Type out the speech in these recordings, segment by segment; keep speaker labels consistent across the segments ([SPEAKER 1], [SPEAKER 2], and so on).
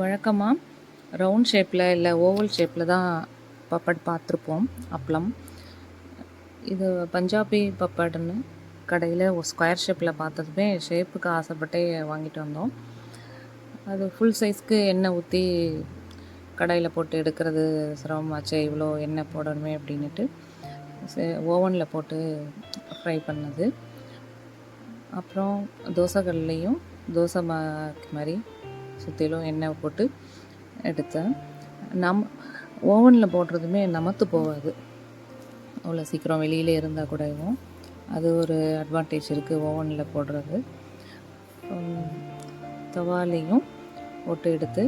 [SPEAKER 1] வழக்கமாக ரவுண்ட் ஷேப்பில் இல்லை ஓவல் ஷேப்பில் தான் பப்பட் பார்த்துருப்போம் அப்பளம். இது பஞ்சாபி பப்பட்னு கடையில் ஒரு ஸ்கொயர் ஷேப்பில் பார்த்ததுமே ஷேப்புக்கு ஆசைப்பட்டே வாங்கிட்டு வந்தோம். அது ஃபுல் சைஸ்க்கு எண்ணெய் ஊற்றி கடையில் போட்டு எடுக்கிறது சிரமமாச்சே இவ்வளோ எண்ணெய் போடணுமே அப்படின்ட்டு ஓவனில் போட்டு ஃப்ரை பண்ணது. அப்புறம் தோசைகள்லேயும் தோசை மா மாதிரி சுற்றிலும் எண்ணெய் போட்டு எடுத்தேன் நம் ஓவனில் போடுறதுமே நமத்து போகாது. அவ்வளோ சீக்கிரம் வெளியிலே இருந்தால் கூடவும் அது ஒரு அட்வான்டேஜ் இருக்குது ஓவனில் போடுறது. தவாலையும் போட்டு எடுத்து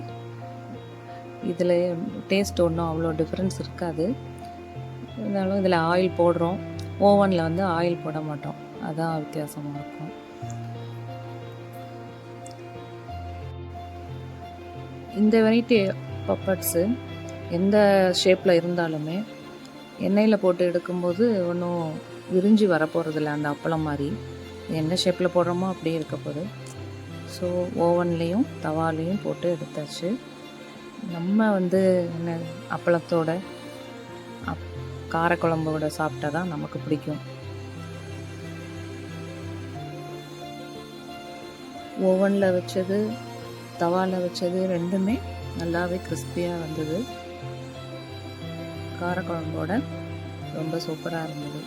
[SPEAKER 1] இதில் டேஸ்ட் ஒன்றும் அவ்வளோ டிஃப்ரென்ஸ் இருக்காது. இருந்தாலும் இதில் ஆயில் போடுறோம். ஓவனில் வந்து ஆயில் போட மாட்டோம். அதுதான் வித்தியாசமாக இருக்கும். இந்த வெரைட்டி பப்பட்ஸு எந்த ஷேப்பில் இருந்தாலுமே எண்ணெயில் போட்டு எடுக்கும்போது ஒன்றும் விரிஞ்சு வரப்போகிறதில்ல அந்த அப்பளம் மாதிரி என்ன ஷேப்பில் போடுறோமோ அப்படியே இருக்க போகுது. ஸோ ஓவன்லேயும் தவாலையும் போட்டு எடுத்தாச்சு. நம்ம வந்து என்ன அப்பளத்தோட அப் காரக்குழம்போட சாப்பிட்டா தான் நமக்கு பிடிக்கும். ஓவனில் வச்சது தவாவில் வச்சது ரெண்டுமே நல்லாவே கிறிஸ்பியாக வந்தது. காரக்குழம்போட ரொம்ப சூப்பராக இருந்தது.